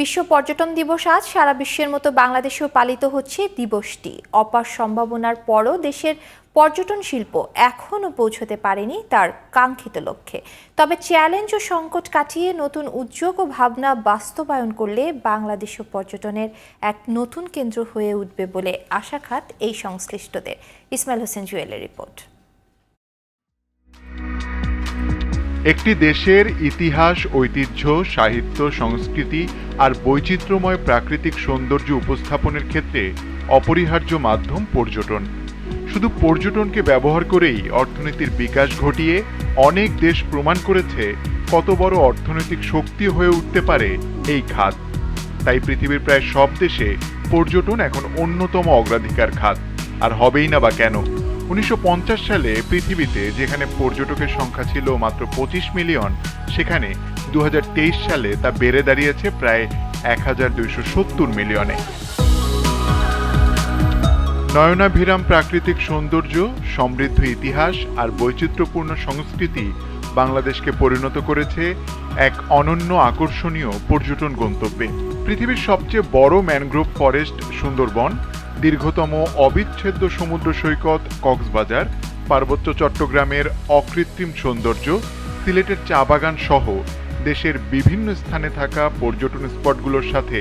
বিশ্ব পর্যটন দিবস আজ। সারা বিশ্বের মতো বাংলাদেশেও পালিত হচ্ছে দিবসটি। অপার সম্ভাবনার পরও দেশের পর্যটন শিল্প এখনও পৌঁছতে পারেনি তার কাঙ্ক্ষিত লক্ষ্যে। তবে চ্যালেঞ্জ ও সংকট কাটিয়ে নতুন উদ্যোগ ও ভাবনা বাস্তবায়ন করলে বাংলাদেশও পর্যটনের এক নতুন কেন্দ্র হয়ে উঠবে বলে আশাখাত এই সংশ্লিষ্টদের। ইসমাইল হোসেন জুয়েলের রিপোর্ট। একটি দেশের ইতিহাস, ঐতিহ্য, সাহিত্য, সংস্কৃতি আর বৈচিত্র্যময় প্রাকৃতিক সৌন্দর্য উপস্থাপনের ক্ষেত্রে অপরিহার্য মাধ্যম পর্যটন। শুধু পর্যটনকে ব্যবহার করেই অর্থনীতির বিকাশ ঘটিয়ে অনেক দেশ প্রমাণ করেছে কত বড় অর্থনৈতিক শক্তি হয়ে উঠতে পারে এই খাত। তাই পৃথিবীর প্রায় সব দেশে পর্যটন এখন অন্যতম অগ্রাধিকার খাত। আর হবেই না বা কেন? উনিশশো সালে পৃথিবীতে যেখানে পর্যটকের সংখ্যা ছিল মাত্র পঁচিশ মিলিয়ন, সেখানে দু সালে তা বেড়ে দাঁড়িয়েছে প্রায় এক হাজার দুইশো সত্তর মিলিয়নে। নয়নাভিরাম প্রাকৃতিক সৌন্দর্য, সমৃদ্ধ ইতিহাস আর বৈচিত্র্যপূর্ণ সংস্কৃতি বাংলাদেশকে পরিণত করেছে এক অনন্য আকর্ষণীয় পর্যটন গন্তব্যে। পৃথিবীর সবচেয়ে বড় ম্যানগ্রোভ ফরেস্ট সুন্দরবন দীর্ঘতম অবিচ্ছেদ্য সমুদ্র সৈকত কক্সবাজার, পার্বত্য চট্টগ্রামের অকৃত্রিম সৌন্দর্য, সিলেটের চা বাগান সহ দেশের বিভিন্ন স্থানে থাকা পর্যটন স্পটগুলোর সাথে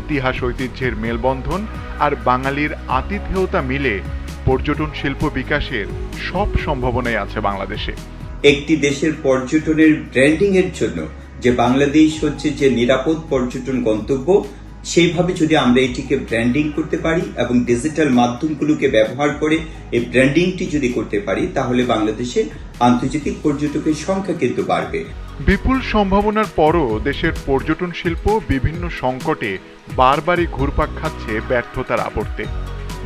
ইতিহাস ঐতিহ্যের মেলবন্ধন আর বাঙালির আতিথেয়তা মিলে পর্যটন শিল্প বিকাশের সব সম্ভাবনাই আছে বাংলাদেশে। একটি দেশের পর্যটনের ব্র্যান্ডিং এর জন্য যে বাংলাদেশ হচ্ছে যে নিরাপদ পর্যটন গন্তব্য সেইভাবে যদি আমরা এটিকে ব্র্যান্ডিং করতে পারি এবং ডিজিটাল মাধ্যমগুলোকে ব্যবহার করে এই ব্র্যান্ডিংটি যদি করতে পারি, তাহলে বাংলাদেশে আন্তর্জাতিক পর্যটকের সংখ্যা কিন্তু বাড়বে। বিপুল সম্ভাবনার পরও দেশের পর্যটন শিল্প বিভিন্ন সংকটে বারবারই ঘুরপাক খাচ্ছে ব্যর্থতার আবর্তে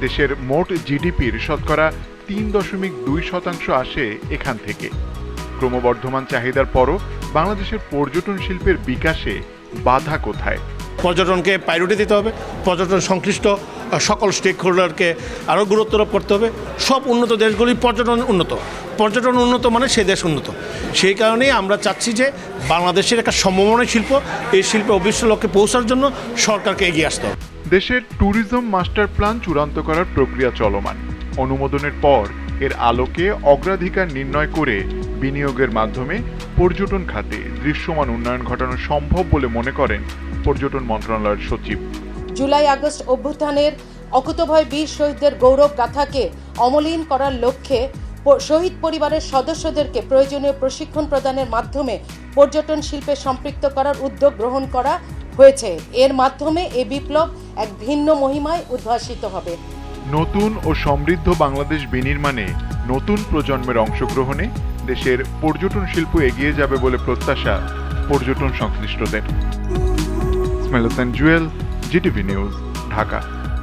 দেশের মোট জিডিপির শতকরা তিন দশমিক দুই শতাংশ আসে এখান থেকে। ক্রমবর্ধমান চাহিদার পরও বাংলাদেশের পর্যটন শিল্পের বিকাশে বাধা কোথায়? পর্যটনকে প্রায়োরিটি দিতে হবে, পর্যটন সংশ্লিষ্ট সকল স্টেক হোল্ডারকে আরও গুরুত্ব করতে হবে। সব উন্নত দেশগুলি পর্যটন উন্নত। পর্যটন উন্নত মানে সে দেশ উন্নত। সেই কারণেই আমরা চাচ্ছি যে বাংলাদেশের একটা সম্ভাবনা শিল্প, এই শিল্পে অবশ্য লক্ষ্যে পৌঁছার জন্য সরকারকে এগিয়ে আসতে হবে। দেশের ট্যুরিজম মাস্টার প্ল্যান চূড়ান্ত করার প্রক্রিয়া চলমান। অনুমোদনের পর এর আলোকে অগ্রাধিকার নির্ণয় করে বিনিয়োগের মাধ্যমে পর্যটন খাতে দৃশ্যমান উন্নয়ন ঘটানো সম্ভব বলে মনে করেন পর্যটন মন্ত্রণালয়ের সচিব। জুলাই আগস্ট অভ্যুত্থানের অকুতভয় বীর শহীদদের গৌরব গাথাকে অমলিন করার লক্ষ্যে শহীদ পরিবারের সদস্যদেরকে প্রয়োজনীয় প্রশিক্ষণ প্রদানের মাধ্যমে পর্যটন শিল্পে সম্পৃক্ত করার উদ্যোগ গ্রহণ করা হয়েছে। এর মাধ্যমে এ বিপ্লব এক ভিন্ন মহিমায় উদ্ভাসিত হবে। নতুন ও সমৃদ্ধ বাংলাদেশ বিনির্মাণে নতুন প্রজন্মের অংশগ্রহণে দেশের পর্যটন শিল্প এগিয়ে যাবে বলে প্রত্যাশা পর্যটন সংশ্লিষ্টদের। Ismail Hossain Jewel GTV news Dhaka.